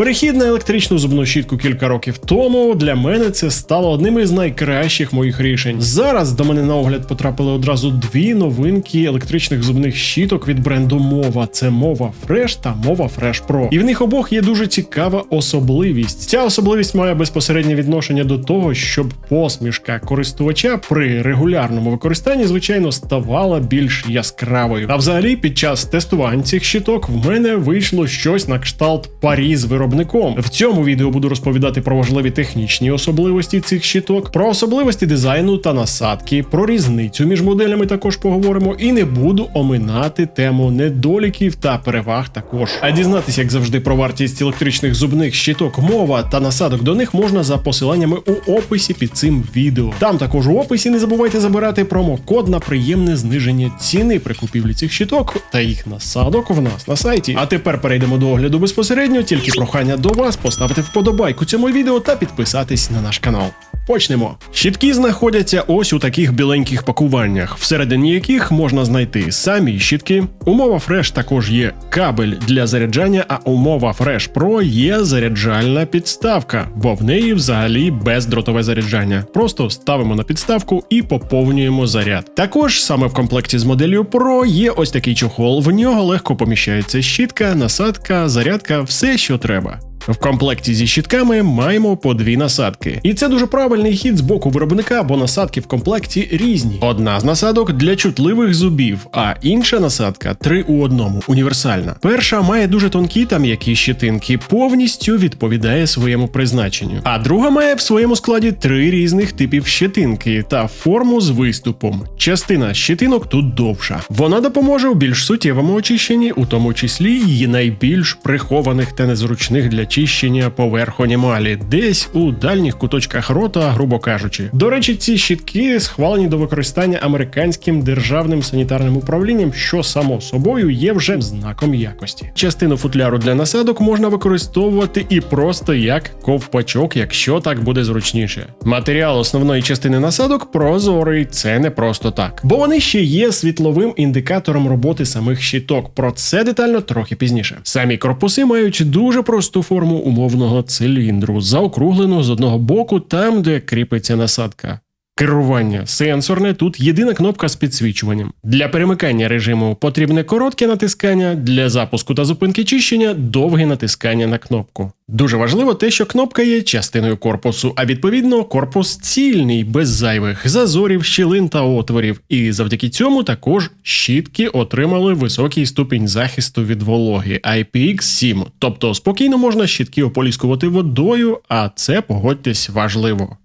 Перехід на електричну зубну щітку кілька років тому для мене це стало одним із найкращих моїх рішень. Зараз до мене на огляд потрапили одразу дві новинки електричних зубних щіток від бренду Мова. Це Мова Fresh та Мова Fresh Pro. І в них обох є дуже цікава особливість. Ця особливість має безпосереднє відношення до того, щоб посмішка користувача при регулярному використанні, звичайно, ставала більш яскравою. А взагалі, під час тестувань цих щиток в мене вийшло щось на кшталт парі з виробником. В цьому відео буду розповідати про важливі технічні особливості цих щиток, про особливості дизайну та насадки, про різницю між моделями також поговоримо, і не буду оминати тему недоліків та переваг також. А дізнатися, як завжди, про вартість електричних зубних щиток, мова та насадок до них можна за посиланнями у описі під цим відео. Там також у описі не забувайте забирати промокод на приємне зниження ціни при купівлі цих щиток та їх насадок в нас на сайті. А тепер перейдемо до огляду безпосередньо. Тільки прохання до вас поставити вподобайку цьому відео та підписатись на наш канал. Почнемо. Щітки знаходяться ось у таких біленьких пакуваннях, всередині яких можна знайти самі щітки. Умова Fresh також є кабель для заряджання, а умова Fresh Pro є заряджальна підставка, бо в неї взагалі бездротове заряджання. Просто ставимо на підставку і поповнюємо заряд. Також саме в комплекті з моделлю Pro є ось такий чохол. В нього легко поміщається щітка, насадка, зарядка, все, що треба. В комплекті зі щітками маємо по дві насадки, і це дуже правильний хід з боку виробника, бо насадки в комплекті різні. Одна з насадок для чутливих зубів, а інша насадка три у одному, універсальна. Перша має дуже тонкі та м'які щетинки, повністю відповідає своєму призначенню. А друга має в своєму складі три різних типів щетинки та форму з виступом. Частина щетинок тут довша. Вона допоможе у більш суттєвому очищенні, у тому числі її найбільш прихованих та незручних для чищення поверхонь емалі, десь у дальніх куточках рота, грубо кажучи. До речі, ці щітки схвалені до використання американським державним санітарним управлінням, що само собою є вже знаком якості. Частину футляру для насадок можна використовувати і просто як ковпачок, якщо так буде зручніше. Матеріал основної частини насадок прозорий, це не просто так, бо вони ще є світловим індикатором роботи самих щиток. Про це детально трохи пізніше. Самі корпуси мають дуже просту форму умовного циліндру, заокруглену з одного боку, там де кріпиться насадка. Керування сенсорне тут єдина кнопка з підсвічуванням. Для перемикання режиму потрібне коротке натискання, для запуску та зупинки чищення довге натискання на кнопку. Дуже важливо те, що кнопка є частиною корпусу, а відповідно корпус цільний, без зайвих зазорів, щілин та отворів. І завдяки цьому також щітки отримали високий ступінь захисту від вологи IPX7. Тобто спокійно можна щітки ополіскувати водою, а це погодьтесь важливо.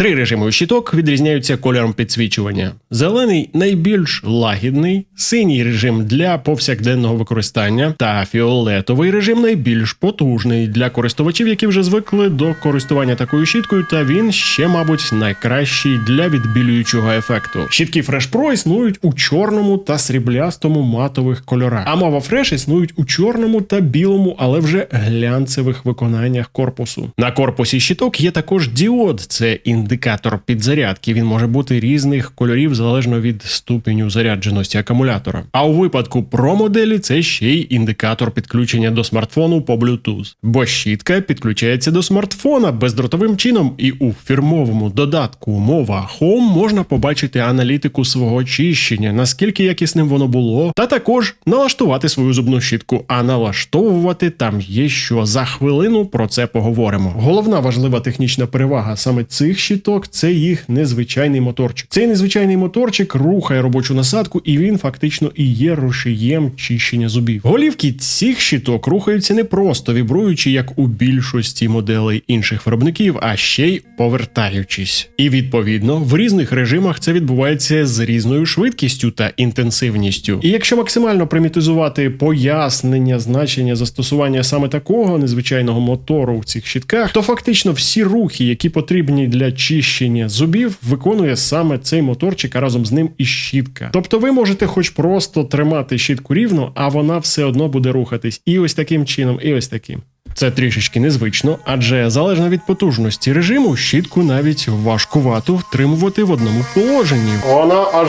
Три режими щиток відрізняються кольором підсвічування. Зелений найбільш лагідний, синій режим для повсякденного використання, та фіолетовий режим найбільш потужний для користувачів, які вже звикли до користування такою щіткою, та він ще, мабуть, найкращий для відбілюючого ефекту. Щітки Fresh Pro існують у чорному та сріблястому матових кольорах, а мова Fresh існують у чорному та білому, але вже глянцевих виконаннях корпусу. На корпусі щиток є також діод, це індикатор підзарядки. Він може бути різних кольорів залежно від ступеню зарядженості акумулятора. А у випадку Pro моделі це ще й індикатор підключення до смартфону по Bluetooth. Бо щітка підключається до смартфона бездротовим чином, і у фірмовому додатку мова Home можна побачити аналітику свого очищення, наскільки якісним воно було, та також налаштувати свою зубну щітку. А налаштовувати там є що за хвилину про це поговоримо. Головна важлива технічна перевага саме цих щиток це їх незвичайний моторчик. Цей незвичайний моторчик рухає робочу насадку, і він фактично і є рушієм чищення зубів. Голівки цих щиток рухаються не просто вібруючи, як у більшості моделей інших виробників, а ще й повертаючись. І відповідно в різних режимах це відбувається з різною швидкістю та інтенсивністю. І якщо максимально примітизувати пояснення значення застосування саме такого незвичайного мотору в цих щитках, то фактично всі рухи, які потрібні для чищення зубів, виконує саме цей моторчик, а разом з ним і щітка. Тобто ви можете хоч просто тримати щітку рівно, а вона все одно буде рухатись і ось таким чином, і ось таким. Це трішечки незвично, адже залежно від потужності режиму, щітку навіть важкувато втримувати в одному положенні. Вона аж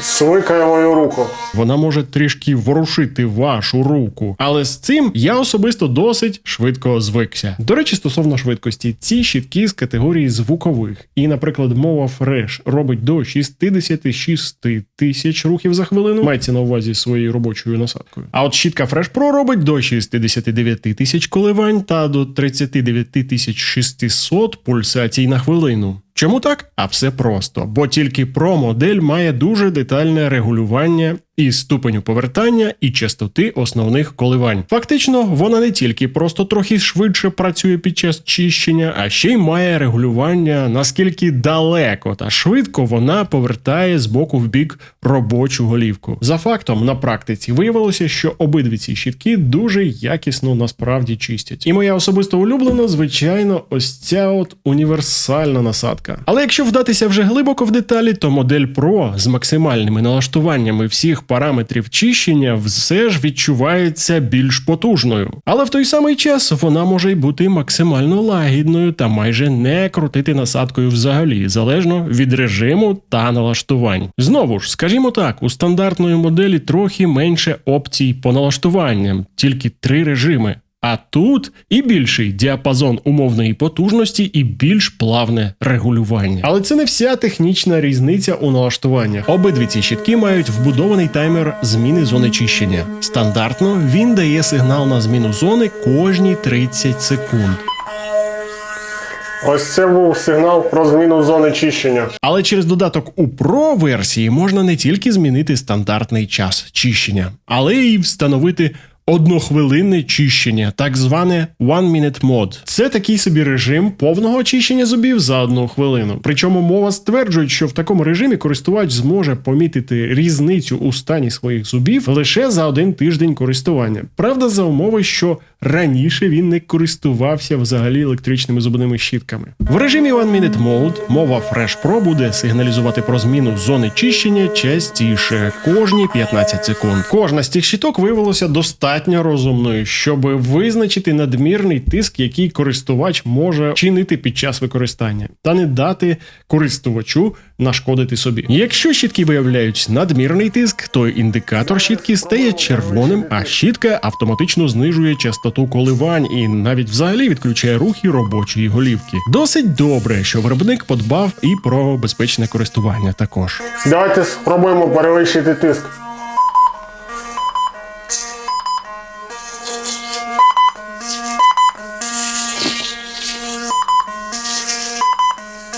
смикає мою руку. Вона може трішки ворушити вашу руку. Але з цим я особисто досить швидко звикся. До речі, стосовно швидкості, ці щітки з категорії звукових. І, наприклад, мова Fresh робить до 66 тисяч рухів за хвилину. Мається на увазі своєю робочою насадкою. А от щітка Fresh Pro робить до 69 тисяч коливань та до 39 600 пульсацій на хвилину. Чому так? А все просто, бо тільки Pro модель має дуже детальне регулювання і ступеню повертання, і частоти основних коливань. Фактично, вона не тільки просто трохи швидше працює під час чищення, а ще й має регулювання, наскільки далеко та швидко вона повертає з боку в бік робочу голівку. За фактом, на практиці виявилося, що обидві ці щітки дуже якісно насправді чистять. І моя особисто улюблена, звичайно, ось ця от універсальна насадка. Але якщо вдатися вже глибоко в деталі, то модель Pro з максимальними налаштуваннями всіх параметрів чищення все ж відчувається більш потужною. Але в той самий час вона може й бути максимально лагідною та майже не крутити насадкою взагалі, залежно від режиму та налаштувань. Знову ж, скажімо так, у стандартної моделі трохи менше опцій по налаштуванням, тільки три режими. А тут і більший діапазон умовної потужності, і більш плавне регулювання. Але це не вся технічна різниця у налаштуваннях. Обидві ці щітки мають вбудований таймер зміни зони чищення. Стандартно він дає сигнал на зміну зони кожні 30 секунд. Ось це був сигнал про зміну зони чищення. Але через додаток у Pro версії можна не тільки змінити стандартний час чищення, але й встановити однохвилинне чищення, так зване One Minute Mode. Це такий собі режим повного очищення зубів за одну хвилину. Причому мова стверджує, що в такому режимі користувач зможе помітити різницю у стані своїх зубів лише за один тиждень користування. Правда, за умови, що раніше він не користувався взагалі електричними зубними щітками. В режимі One Minute Mode мова Fresh Pro буде сигналізувати про зміну зони чищення частіше кожні 15 секунд. Кожна з цих щиток виявилася достатньо розумною, щоб визначити надмірний тиск, який користувач може чинити під час використання, та не дати користувачу нашкодити собі. Якщо щітки виявляють надмірний тиск, то індикатор щітки стає червоним, а щітка автоматично знижує частоту коливань і навіть взагалі відключає рухи робочої голівки. Досить добре, що виробник подбав і про безпечне користування також. Давайте спробуємо перевищити тиск.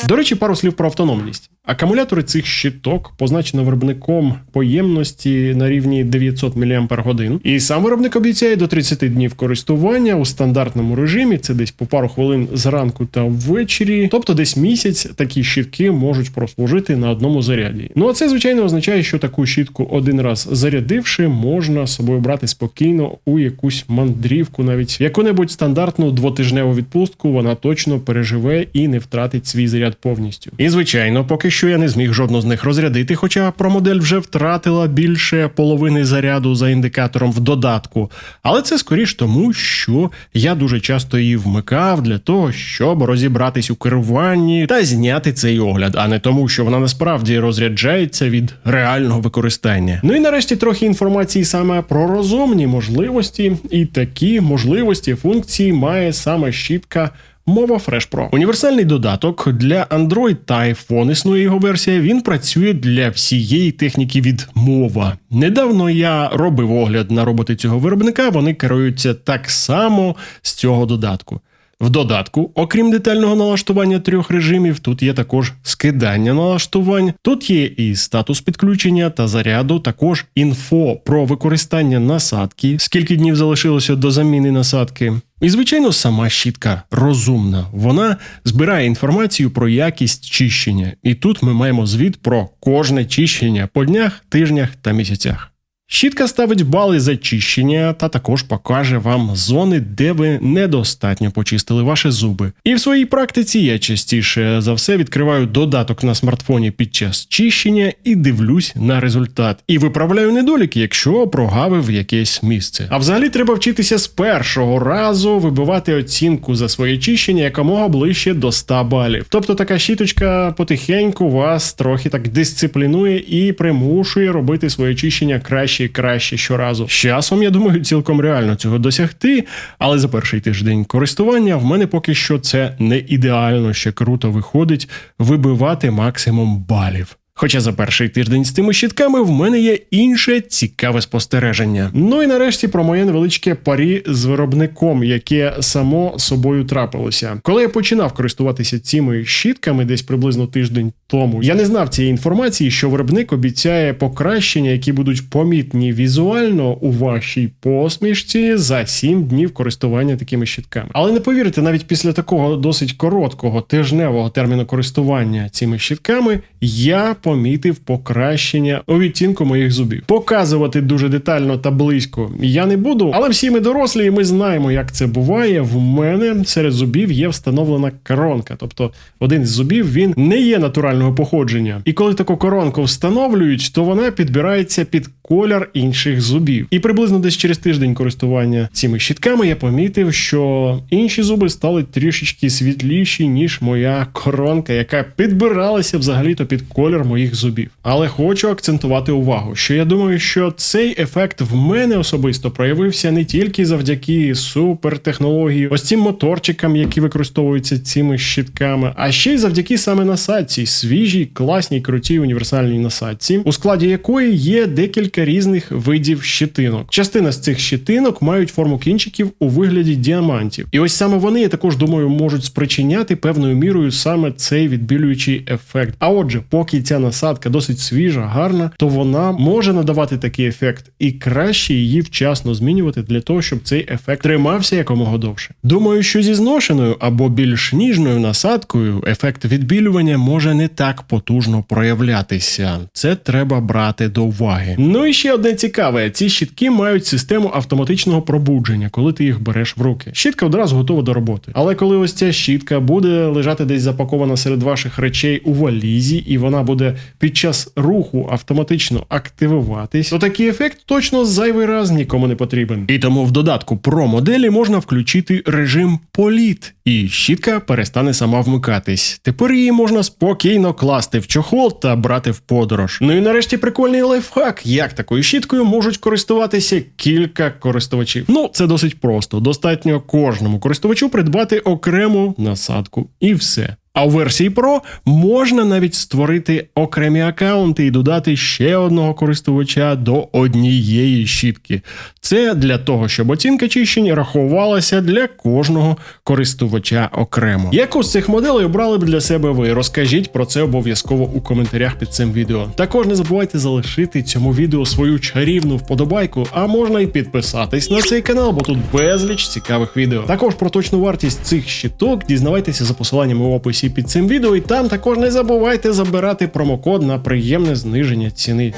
До речі, пару слів про автономність. Акумулятори цих щиток позначено виробником поємності на рівні 900 мАч. І сам виробник обіцяє до 30 днів користування у стандартному режимі. Це десь по пару хвилин зранку та ввечері. Тобто, десь місяць такі щітки можуть прослужити на одному заряді. Ну а це звичайно означає, що таку щітку один раз зарядивши, можна собою брати спокійно у якусь мандрівку, навіть в яку-небудь стандартну двотижневу відпустку. Вона точно переживе і не втратить свій заряд повністю. І звичайно, поки що я не зміг жодну з них розрядити, хоча промодель вже втратила більше половини заряду за індикатором в додатку. Але це скоріш тому, що я дуже часто її вмикав для того, щоб розібратись у керуванні та зняти цей огляд, а не тому, що вона насправді розряджається від реального використання. Ну і нарешті трохи інформації саме про розумні можливості, і такі можливості функції має саме щітка. Мова Fresh Pro. Універсальний додаток для Android та iPhone існує його версія. Він працює для всієї техніки від мова. Недавно я робив огляд на роботи цього виробника. Вони керуються так само з цього додатку. В додатку, окрім детального налаштування трьох режимів, тут є також скидання налаштувань. Тут є і статус підключення та заряду, також інфо про використання насадки, скільки днів залишилося до заміни насадки. І, звичайно, сама щітка розумна. Вона збирає інформацію про якість чищення. І тут ми маємо звіт про кожне чищення по днях, тижнях та місяцях. Щітка ставить бали за чищення та також покаже вам зони, де ви недостатньо почистили ваші зуби. І в своїй практиці я частіше за все відкриваю додаток на смартфоні під час чищення і дивлюсь на результат. І виправляю недоліки, якщо прогавив якесь місце. А взагалі треба вчитися з першого разу вибивати оцінку за своє чищення якомога ближче до 100 балів. Тобто така щіточка потихеньку вас трохи так дисциплінує і примушує робити своє чищення краще і краще щоразу. З часом, я думаю, цілком реально цього досягти, але за перший тиждень користування в мене поки що це не ідеально ще круто виходить вибивати максимум балів. Хоча за перший тиждень з цими щітками в мене є інше цікаве спостереження. Ну і нарешті про моє невеличке парі з виробником, яке само собою трапилося. Коли я починав користуватися цими щітками десь приблизно тиждень тому, я не знав цієї інформації, що виробник обіцяє покращення, які будуть помітні візуально у вашій посмішці за 7 днів користування такими щітками. Але не повірте, навіть після такого досить короткого тижневого терміну користування цими щітками я помітив покращення у відтінку моїх зубів. Показувати дуже детально та близько я не буду, але всі ми дорослі, і ми знаємо, як це буває. В мене серед зубів є встановлена коронка, тобто один із зубів він не є натурального походження. І коли таку коронку встановлюють, то вона підбирається під колір інших зубів. І приблизно десь через тиждень користування цими щітками я помітив, що інші зуби стали трішечки світліші, ніж моя коронка, яка підбиралася взагалі-то під колір моїх зубів. Але хочу акцентувати увагу, що я думаю, що цей ефект в мене особисто проявився не тільки завдяки супертехнології, ось цим моторчикам, які використовуються цими щітками, а ще й завдяки саме насадці, свіжій, класній, крутій універсальній насадці, у складі якої є декілька різних видів щитинок. Частина з цих щитинок мають форму кінчиків у вигляді діамантів. І ось саме вони, я також думаю, можуть спричиняти певною мірою саме цей відбілюючий ефект. А отже, поки ця насадка досить свіжа, гарна, то вона може надавати такий ефект, і краще її вчасно змінювати для того, щоб цей ефект тримався якомога довше. Думаю, що зі зношеною або більш ніжною насадкою ефект відбілювання може не так потужно проявлятися. Це треба брати до уваги. Ну і ще одне цікаве: ці щітки мають систему автоматичного пробудження, коли ти їх береш в руки. Щітка одразу готова до роботи. Але коли ось ця щітка буде лежати десь запакована серед ваших речей у валізі, і вона буде під час руху автоматично активуватись, то такий ефект точно зайвий раз нікому не потрібен. І тому в додатку про моделі можна включити режим політ, і щітка перестане сама вмикатись. Тепер її можна спокійно класти в чохол та брати в подорож. Ну і нарешті прикольний лайфхак, як такою щіткою можуть користуватися кілька користувачів. Ну це досить просто. Достатньо кожному користувачу придбати окрему насадку і все. А у версії Pro можна навіть створити окремі акаунти і додати ще одного користувача до однієї щітки. Це для того, щоб оцінка чищень рахувалася для кожного користувача окремо. Яку з цих моделей обрали б для себе ви? Розкажіть про це обов'язково у коментарях під цим відео. Також не забувайте залишити цьому відео свою чарівну вподобайку, а можна і підписатись на цей канал, бо тут безліч цікавих відео. Також про точну вартість цих щиток дізнавайтеся за посиланнями в описі описі під цим відео, і там також не забувайте забирати промокод на приємне зниження ціни.